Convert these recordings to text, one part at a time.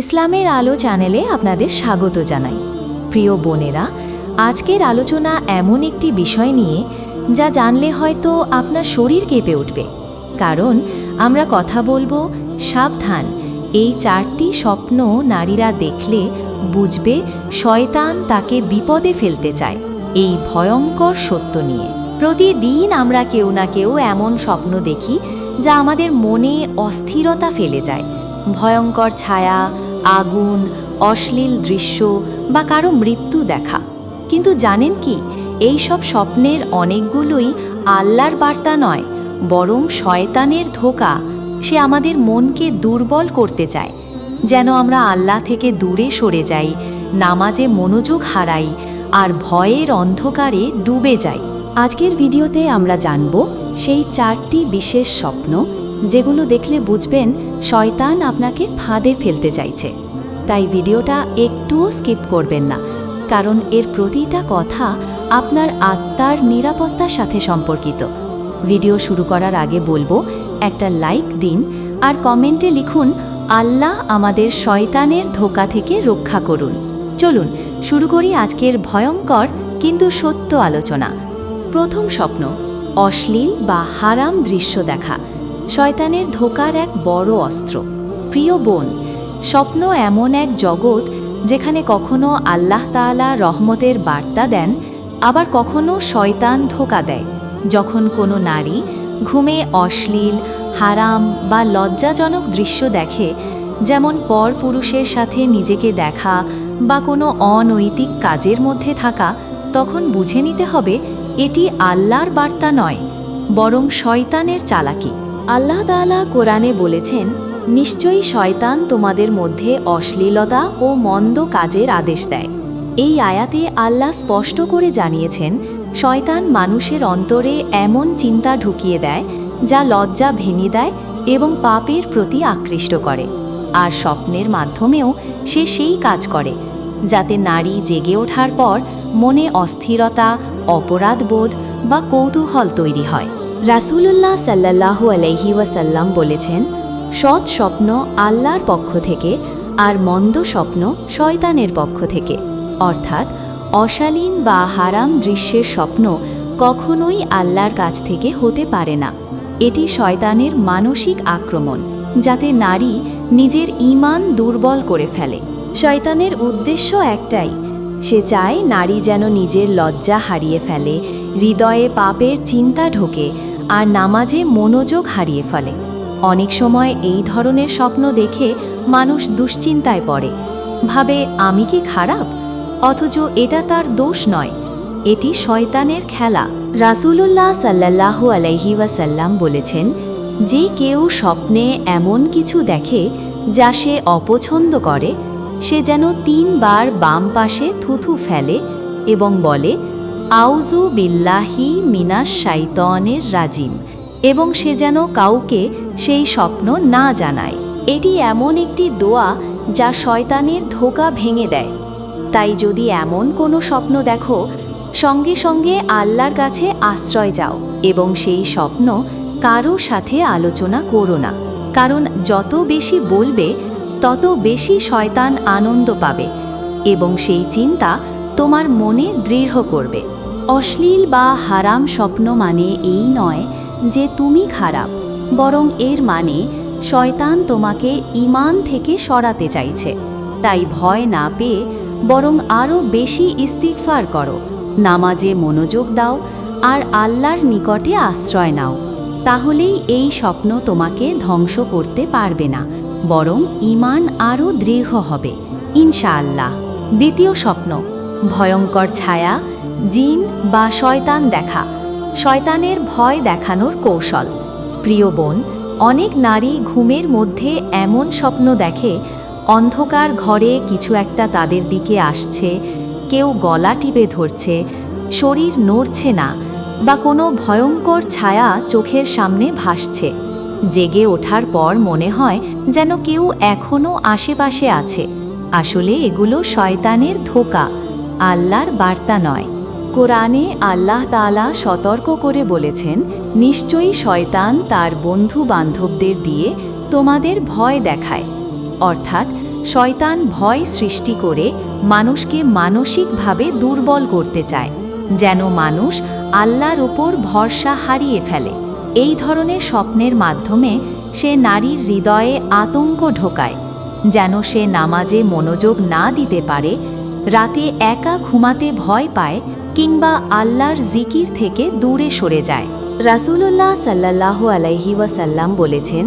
ইসলামের আলো চ্যানেলে আপনাদের স্বাগত জানাই। প্রিয় বোনেরা, আজকের আলোচনা এমন একটি বিষয় নিয়ে, যা জানলে হয়তো আপনার শরীর কেঁপে উঠবে। কারণ, আমরা কথা বলব, সাবধান, এই চারটি স্বপ্ন নারীরা দেখলে বুঝবে শয়তান তাকে বিপদে ফেলতে চায়, এই ভয়ঙ্কর সত্য নিয়ে। প্রতিদিন আমরা কেউ না কেউ এমন স্বপ্ন দেখি, যা আমাদের মনে অস্থিরতা ফেলে যায়, ভয়ঙ্কর ছায়া আগুন, অশ্লীল দৃশ্য বা কারও মৃত্যু দেখা। কিন্তু জানেন কি, এই সব স্বপ্নের অনেকগুলোই আল্লাহর বার্তা নয়, বরং শয়তানের ধোকা সে আমাদের মনকে দুর্বল করতে চায়। যেন আমরা আল্লাহ থেকে দূরে সরে যাই, নামাজে মনোযোগ হারাই আর ভয়ের অন্ধকারে ডুবে যাই। আজকের ভিডিওতে আমরা জানব, সেই চারটি বিশেষ স্বপ্ন যেগুলো দেখলে বুঝবেন শয়তান আপনাকে ফাঁদে ফেলতে চাইছে। তাই ভিডিওটা একটুও স্কিপ করবেন না, কারণ এর প্রতিটা কথা আপনার আত্মার নিরাপত্তার সাথে সম্পর্কিত। ভিডিও শুরু করার আগে বলব, একটা লাইক দিন আর কমেন্টে লিখুন, আল্লাহ আমাদের শয়তানের ধোকা থেকে রক্ষা করুন। চলুন, শুরু করি আজকের ভয়ঙ্কর কিন্তু সত্য আলোচনা। প্রথম স্বপ্ন, অশ্লীল বা হারাম দৃশ্য দেখা। শয়তানের ধোকার এক বড় অস্ত্র। প্রিয় বোন, স্বপ্ন এমন এক জগৎ যেখানে কখনো আল্লাহ তাআলা রহমতের বার্তা দেন, আবার কখনো শয়তান ধোকা দেয়। যখন কোনো নারী ঘুমে অশ্লীল, হারাম বা লজ্জাজনক দৃশ্য দেখে, যেমন পর পুরুষের সাথে নিজেকে দেখা বা কোনো অনৈতিক কাজের মধ্যে থাকা, তখন বুঝে নিতে হবে এটি আল্লাহর বার্তা নয়, বরং শয়তানের চালাকি। আল্লাহ তাআলা কোরআনে বলেছেন, নিশ্চয়ই শয়তান তোমাদের মধ্যে অশ্লীলতা ও মন্দ কাজের আদেশ দেয়। এই আয়াতে আল্লাহ স্পষ্ট করে জানিয়েছেন, শয়তান মানুষের অন্তরে এমন চিন্তা ঢুকিয়ে দেয়, যা লজ্জা ভেঙে দেয় এবং পাপের প্রতি আকৃষ্ট করে। আর স্বপ্নের মাধ্যমেও সে সেই কাজ করে, যাতে নারী জেগে ওঠার পর মনে অস্থিরতা, অপরাধবোধ বা কৌতূহল তৈরি হয়। রাসূলুল্লাহ সাল্লাল্লাহু আলাইহি ওয়াসাল্লাম বলেছেন, সৎ স্বপ্ন আল্লাহর পক্ষ থেকে আর মন্দ স্বপ্ন শয়তানের পক্ষ থেকে। অর্থাৎ অশালীন বা হারাম দৃশ্যের স্বপ্ন কখনোই আল্লাহর কাছ থেকে হতে পারে না। এটি শয়তানের মানসিক আক্রমণ, যাতে নারী নিজের ঈমান দুর্বল করে ফেলে। শয়তানের উদ্দেশ্য একটাই, সে চায় নারী যেন নিজের লজ্জা হারিয়ে ফেলে, হৃদয়ে পাপের চিন্তা ঢোকে আর নামাজে মনোযোগ হারিয়ে ফেলে। অনেক সময় এই ধরনের স্বপ্ন দেখে মানুষ দুশ্চিন্তায় পড়ে। ভাবে, আমি কি খারাপ? অথচ এটা তার দোষ নয়। এটি শয়তানের খেলা। রাসূলুল্লাহ সাল্লাল্লাহু আলাইহি ওয়াসাল্লাম বলেছেন, যে কেউ স্বপ্নে এমন কিছু দেখে যা সে অপছন্দ করে, সে যেন তিনবার বাম পাশে থুথু ফেলে এবং বলে আউজু বিল্লাহি মিনাস শাইতনের রাজিম। এবং সে যেন কাউকে সেই স্বপ্ন না জানায়। এটি এমন একটি দোয়া যা শয়তানের ধোকা ভেঙে দেয়। তাই যদি এমন কোনো স্বপ্ন দেখো, সঙ্গে সঙ্গে আল্লাহর কাছে আশ্রয় যাও এবং সেই স্বপ্ন কারও সাথে আলোচনা করো না। কারণ যত বেশি বলবে, তত বেশি শয়তান আনন্দ পাবে এবং সেই চিন্তা তোমার মনে দৃঢ় করবে। অশ্লীল বা হারাম স্বপ্ন মানে এই নয় যে তুমি খারাপ, বরং এর মানে শয়তান তোমাকে ইমান থেকে সরাতে চাইছে। তাই ভয় না পেয়ে বরং আরও বেশি ইস্তিকফার করো, নামাজে মনোযোগ দাও আর আল্লাহর নিকটে আশ্রয় নাও। তাহলেই এই স্বপ্ন তোমাকে ধ্বংস করতে পারবে না, বরং ইমান আরও দৃঢ় হবে, ইনশাআল্লাহ। দ্বিতীয় স্বপ্ন, ভয়ঙ্কর ছায়া জিন বা শয়তান দেখা, শয়তানের ভয় দেখানোর কৌশল। প্রিয় বোন, অনেক নারী ঘুমের মধ্যে এমন স্বপ্ন দেখে, অন্ধকার ঘরে কিছু একটা তাদের দিকে আসছে, কেউ গলা টিপে ধরছে, শরীর নড়ছে না বা কোনো ভয়ঙ্কর ছায়া চোখের সামনে ভাসছে। জেগে ওঠার পর মনে হয় যেন কেউ এখনও আশেপাশে আছে। আসলে এগুলো শয়তানের ধোকা, আল্লাহর বার্তা নয়। কোরআনে আল্লাহ তাআলা সতর্ক করে বলেছেন, নিশ্চয়ই শয়তান তার বন্ধু বান্ধবদের দিয়ে তোমাদের ভয় দেখায়। অর্থাৎ, শয়তান ভয় সৃষ্টি করে মানুষকে মানসিকভাবে দুর্বল করতে চায়, যেন মানুষ আল্লাহর ওপর ভরসা হারিয়ে ফেলে। এই ধরনের স্বপ্নের মাধ্যমে সে নারীর হৃদয়ে আতঙ্ক ঢোকায়, যেন সে নামাজে মনোযোগ না দিতে পারে, রাতে একা ঘুমাতে ভয় পায় কিংবা আল্লাহর জিকির থেকে দূরে সরে যায়। রাসূলুল্লাহ সাল্লাহ আলাইহি ওয়াসাল্লাম বলেছেন,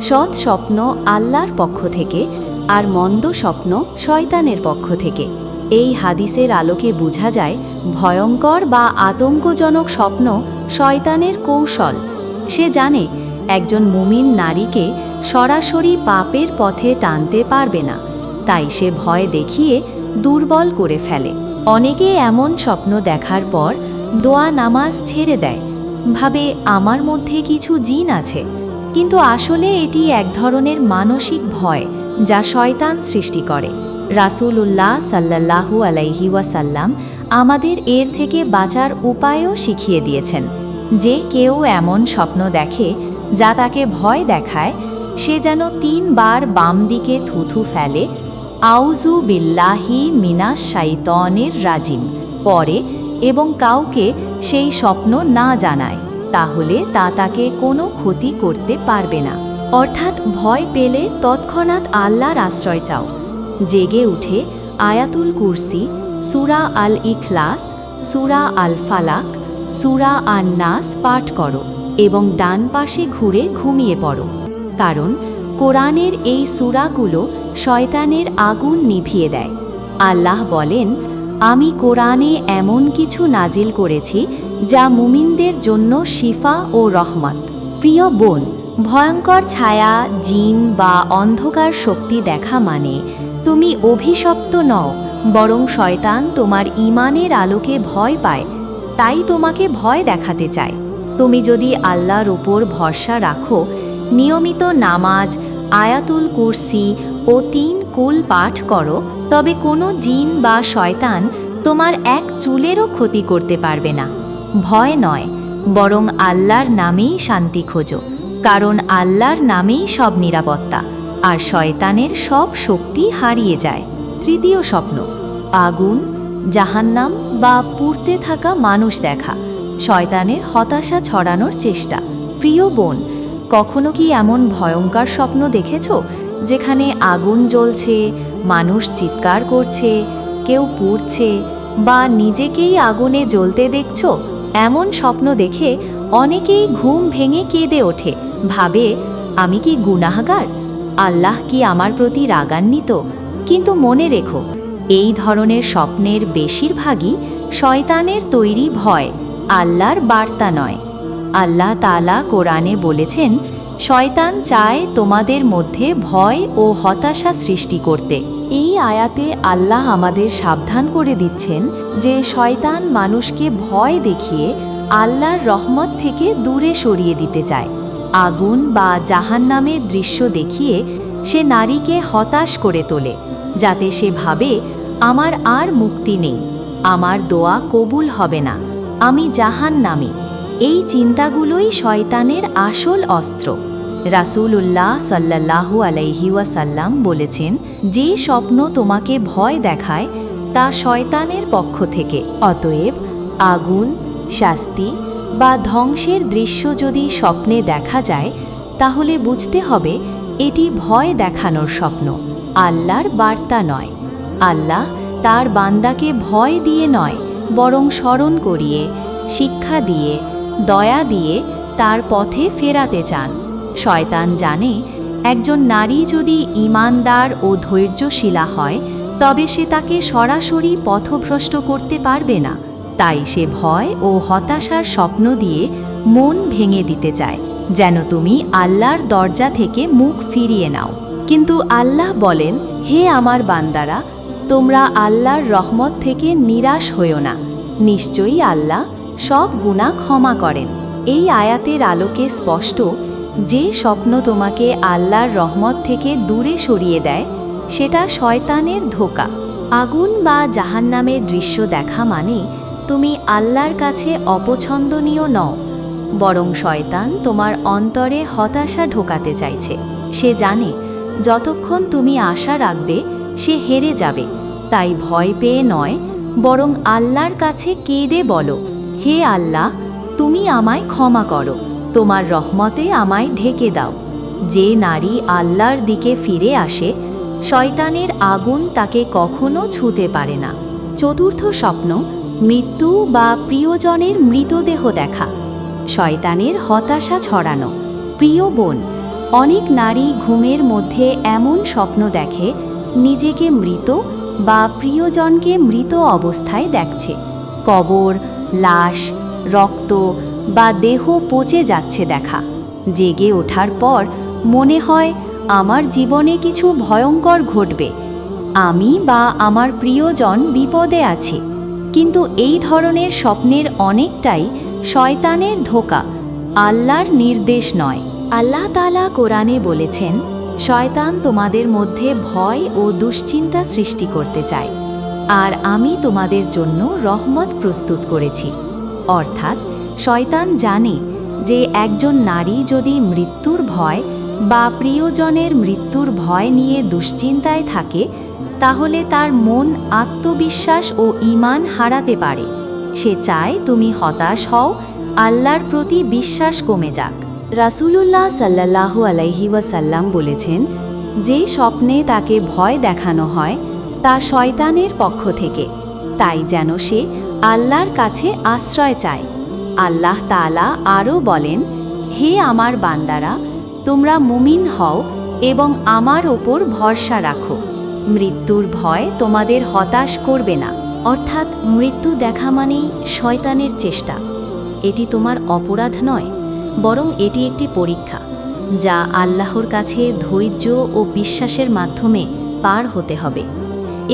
সৎ স্বপ্ন আল্লাহর পক্ষ থেকে আর মন্দ স্বপ্ন শয়তানের পক্ষ থেকে। এই হাদিসের আলোকে বোঝা যায়, ভয়ঙ্কর বা আতঙ্কজনক স্বপ্ন শয়তানের কৌশল। সে জানে, একজন মুমিন নারীকে সরাসরি পাপের পথে টানতে পারবে না, তাই সে ভয় দেখিয়ে দুর্বল করে ফেলে। অনেকে এমন স্বপ্ন দেখার পর দোয়া নামাজ ছেড়ে দেয়। ভাবে, আমার মধ্যে কিছু জিন আছে। কিন্তু আসলে এটি এক ধরনের মানসিক ভয় যা শয়তান সৃষ্টি করে। রাসূলুল্লাহ সাল্লাল্লাহু আলাইহি ওয়াসাল্লাম আমাদের এর থেকে বাঁচার উপায়ও শিখিয়ে দিয়েছেন। যে কেউ এমন স্বপ্ন দেখে যা তাকে ভয় দেখায়, সে যেন তিনবার বাম দিকে থুথু ফেলে আউজু বিল্লাহি মিনাস শাইতনের রাজিম। পরে এবং কাউকে সেই স্বপ্ন না জানায়, তাহলে তা তাকে কোনো ক্ষতি করতে পারবে না। অর্থাৎ ভয় পেলে তৎক্ষণাৎ আল্লাহর আশ্রয় চাও। জেগে উঠে আয়াতুল কুরসি, সুরা আল ইখলাস সুরা আল ফালাক সুরা আন নাস পাঠ করো এবং ডান পাশে ঘুরে ঘুমিয়ে পড়ো। কারণ কোরআনের এই সুরাগুলো শয়তানের আগুন নিভিয়ে দেয়। আল্লাহ বলেন, আমি কোরআনে এমন কিছু নাজিল করেছি যা মুমিনদের জন্য শিফা ও রহমত। প্রিয় বোন, ভয়ঙ্কর ছায়া, জিন বা অন্ধকার শক্তি দেখা মানে তুমি অভিশপ্ত নও, বরং শয়তান তোমার ইমানের আলোকে ভয় পায়, তাই তোমাকে ভয় দেখাতে চায়। তুমি যদি আল্লাহর উপর ভরসা রাখো, নিয়মিত নামাজ আয়াতুল কুরসি ও তিন কুল পাঠ করো, তবে কোনো জিন বা শয়তান তোমার এক চুলেরও ক্ষতি করতে পারবে না। ভয় নয়, বরং আল্লাহর নামেই শান্তি খোঁজো, কারণ আল্লাহর নামেই সব নিরাপত্তা, আর শয়তানের সব শক্তি হারিয়ে যায়। তৃতীয় স্বপ্ন, আগুন, জাহান্নাম বা পুড়তে থাকা মানুষ দেখা, শয়তানের হতাশা ছড়ানোর চেষ্টা। প্রিয় বোন কখনো কি এমন ভয়ঙ্কর স্বপ্ন দেখেছ? যেখানে আগুন জ্বলছে, মানুষ চিৎকার করছে, কেউ পুড়ছে বা নিজেকেই আগুনে জ্বলতে দেখছ? এমন স্বপ্ন দেখে অনেকেই ঘুম ভেঙে কেঁদে ওঠে। ভাবে, আমি কি গুনাহগার? আল্লাহ কি আমার প্রতি রাগান্বিত? কিন্তু মনে রেখো, এই ধরনের স্বপ্নের বেশিরভাগই শয়তানের তৈরি ভয়, আল্লাহর বার্তা নয়। আল্লাহ তালা কোরআনে বলেছেন, শয়তান চায় তোমাদের মধ্যে ভয় ও হতাশা সৃষ্টি করতে। এই আয়াতে আল্লাহ আমাদের সাবধান করে দিচ্ছেন যে শয়তান মানুষকে ভয় দেখিয়ে আল্লাহর রহমত থেকে দূরে সরিয়ে দিতে চায়। আগুন বা জাহান্নামের দৃশ্য দেখিয়ে সে নারীকে হতাশ করে তোলে, যাতে সে ভাবে, আমার আর মুক্তি নেই, আমার দোয়া কবুল হবে না, আমি জাহান নামি এই চিন্তাগুলোই শয়তানের আসল অস্ত্র। রাসূলুল্লাহ আলাইহি ওয়াসাল্লাম বলেছেন, যে স্বপ্ন তোমাকে ভয় দেখায়, তা শয়তানের পক্ষ থেকে। অতএব আগুন, শাস্তি বা ধ্বংসের দৃশ্য যদি স্বপ্নে দেখা যায়, তাহলে বুঝতে হবে এটি ভয় দেখানোর স্বপ্ন। আল্লাহর বার্তা নয়। আল্লাহ তার বান্দাকে ভয় দিয়ে নয়, বরং স্মরণ করিয়ে, শিক্ষা দিয়ে দয়া দিয়ে তার পথে ফেরাতে চান। শয়তান জানে, একজন নারী যদি ইমানদার ও ধৈর্যশীলা হয়, তবে সে তাকে সরাসরি পথভ্রষ্ট করতে পারবে না। তাই সে ভয় ও হতাশার স্বপ্ন দিয়ে মন ভেঙে দিতে চায়, যেন তুমি আল্লাহর দরজা থেকে মুখ ফিরিয়ে নাও। কিন্তু আল্লাহ বলেন, হে আমার বান্দারা, তোমরা আল্লাহর রহমত থেকে নিরাশ হইও না। নিশ্চয়ই আল্লাহ সব গুণা ক্ষমা করেন। এই আয়াতের আলোকে স্পষ্ট, যে স্বপ্ন তোমাকে আল্লাহর রহমত থেকে দূরে সরিয়ে দেয়, সেটা শয়তানের ধোকা। আগুন বা জাহান্নামের দৃশ্য দেখা মানে তুমি আল্লাহর কাছে অপছন্দনীয় নও, বরং শয়তান তোমার অন্তরে হতাশা ঢোকাতে চাইছে। সে জানে, যতক্ষণ তুমি আশা রাখবে, সে হেরে যাবে। তাই ভয় পেয়ে নয়, বরং আল্লাহর কাছে কেঁদে বলো হে আল্লাহ, তুমি আমায় ক্ষমা করো। তোমার রহমতে আমায় ঢেকে দাও। যে নারী আল্লাহর দিকে ফিরে আসে, শয়তানের আগুন তাকে কখনো ছুঁতে পারে না। চতুর্থ স্বপ্ন, মৃত্যু বা প্রিয়জনের মৃতদেহ দেখা। শয়তানের হতাশা ছড়ানো। প্রিয় বোন, অনেক নারী ঘুমের মধ্যে এমন স্বপ্ন দেখে, নিজেকে মৃত বা প্রিয়জনকে মৃত অবস্থায় দেখছে। কবর লাশ, রক্ত বা দেহ পচে যাচ্ছে দেখা। জেগে ওঠার পর মনে হয় আমার জীবনে কিছু ভয়ঙ্কর ঘটবে। আমি বা আমার প্রিয়জন বিপদে আছে। কিন্তু এই ধরনের স্বপ্নের অনেকটাই শয়তানের ধোকা, আল্লাহর নির্দেশ নয়। আল্লাহ তালা কোরআনে বলেছেন, শয়তান তোমাদের মধ্যে ভয় ও দুশ্চিন্তা সৃষ্টি করতে চায়। আর আমি তোমাদের জন্য রহমত প্রস্তুত করেছি। অর্থাৎ, শয়তান জানে যে একজন নারী যদি মৃত্যুর ভয় বা প্রিয়জনের মৃত্যুর ভয় নিয়ে দুশ্চিন্তায় থাকে, তাহলে তার মন আত্মবিশ্বাস ও ঈমান হারাতে পারে। সে চায় তুমি হতাশ হও, আল্লাহর প্রতি বিশ্বাস কমে যাক। রাসূলুল্লাহ সাল্লাল্লাহু আলাইহি ওয়াসাল্লাম বলেছেন, যে স্বপ্নে তাকে ভয় দেখানো হয় তা শয়তানের পক্ষ থেকে। তাই যেন সে আল্লাহর কাছে আশ্রয় চায়। আল্লাহ তাআলা আরও বলেন, হে আমার বান্দারা, তোমরা মুমিন হও এবং আমার ওপর ভরসা রাখো। মৃত্যুর ভয় তোমাদের হতাশ করবে না। অর্থাৎ মৃত্যু দেখা মানেই শয়তানের চেষ্টা। এটি তোমার অপরাধ নয়, বরং এটি একটি পরীক্ষা, যা আল্লাহর কাছে ধৈর্য ও বিশ্বাসের মাধ্যমে পার হতে হবে।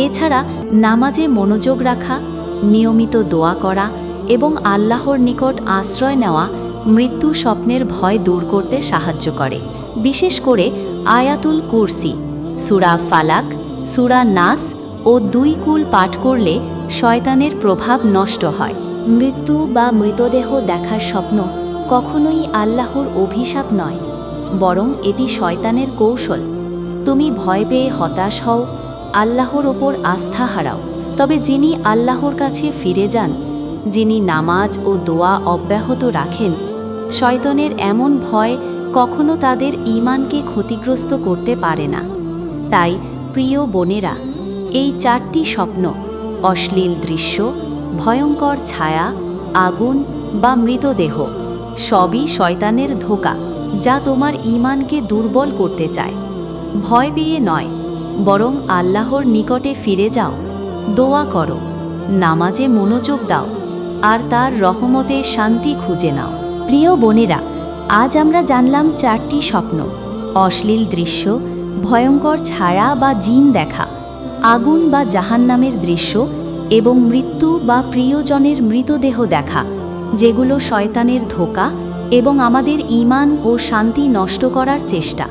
এছাড়া নামাজে মনোযোগ রাখা, নিয়মিত দোয়া করা এবং আল্লাহর নিকট আশ্রয় নেওয়া মৃত্যু স্বপ্নের ভয় দূর করতে সাহায্য করে। বিশেষ করে আয়াতুল কুরসি, সুরা ফালাক, সুরা নাস ও দুই কুল পাঠ করলে শয়তানের প্রভাব নষ্ট হয়। মৃত্যু বা মৃতদেহ দেখার স্বপ্ন কখনোই আল্লাহর অভিশাপ নয়, বরং এটি শয়তানের কৌশল। তুমি ভয় পেয়ে হতাশ হও আল্লাহর ওপর আস্থা হারাও। তবে যিনি আল্লাহর কাছে ফিরে যান, যিনি নামাজ ও দোয়া অব্যাহত রাখেন, শয়তনের এমন ভয় কখনো তাদের ঈমানকে ক্ষতিগ্রস্ত করতে পারে না। তাই, প্রিয় বোনেরা, এই চারটি স্বপ্ন, অশ্লীল দৃশ্য, ভয়ঙ্কর ছায়া, আগুন বা মৃতদেহ, সবই শয়তানের ধোকা, যা তোমার ঈমানকে দুর্বল করতে চায়। ভয় পেয়ে নয় বরং আল্লাহর নিকটে ফিরে যাও, দোয়া করো, নামাজে মনোযোগ দাও, আর তার রহমতে শান্তি খুঁজে নাও। প্রিয় বোনেরা, আজ আমরা জানলাম চারটি স্বপ্ন, অশ্লীল দৃশ্য, ভয়ঙ্কর ছায়া বা জিন দেখা, আগুন বা জাহান্নামের দৃশ্য এবং মৃত্যু বা প্রিয়জনের মৃতদেহ দেখা, যেগুলো শয়তানের ধোকা এবং আমাদের ঈমান ও শান্তি নষ্ট করার চেষ্টা।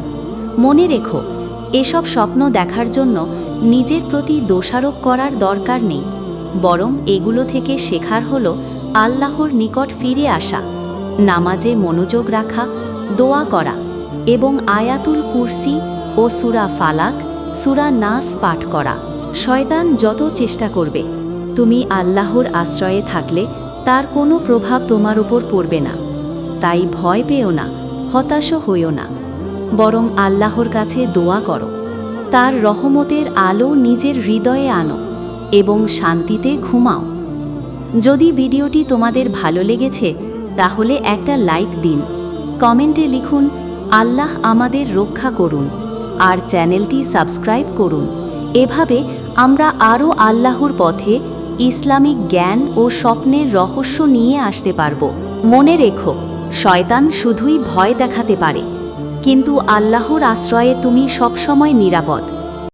মনে রেখো এসব স্বপ্ন দেখার জন্য নিজের প্রতি দোষারোপ করার দরকার নেই, বরং এগুলো থেকে শেখার হল আল্লাহর নিকট ফিরে আসা, নামাজে মনোযোগ রাখা, দোয়া করা এবং আয়াতুল কুরসি ও সুরা ফালাক, সুরা নাস পাঠ করা। শয়তান যত চেষ্টা করবে, তুমি আল্লাহর আশ্রয়ে থাকলে তার কোনো প্রভাব তোমার উপর পড়বে না। তাই ভয় পেও না হতাশ হইও না। বরং আল্লাহর কাছে দোয়া করো। তার রহমতের আলো নিজের হৃদয়ে আনো এবং শান্তিতে ঘুমাও। যদি ভিডিওটি তোমাদের ভালো লেগেছে, তাহলে একটা লাইক দিন। কমেন্টে লিখুন, আল্লাহ আমাদের রক্ষা করুন আর চ্যানেলটি সাবস্ক্রাইব করুন। এভাবে আমরা আরও আল্লাহর পথে ইসলামিক জ্ঞান ও স্বপ্নের রহস্য নিয়ে আসতে পারব। মনে রেখো, শয়তান শুধুই ভয় দেখাতে পারে। কিন্তু আল্লাহর আশ্রয়ে তুমি সবসময় নিরাপদ।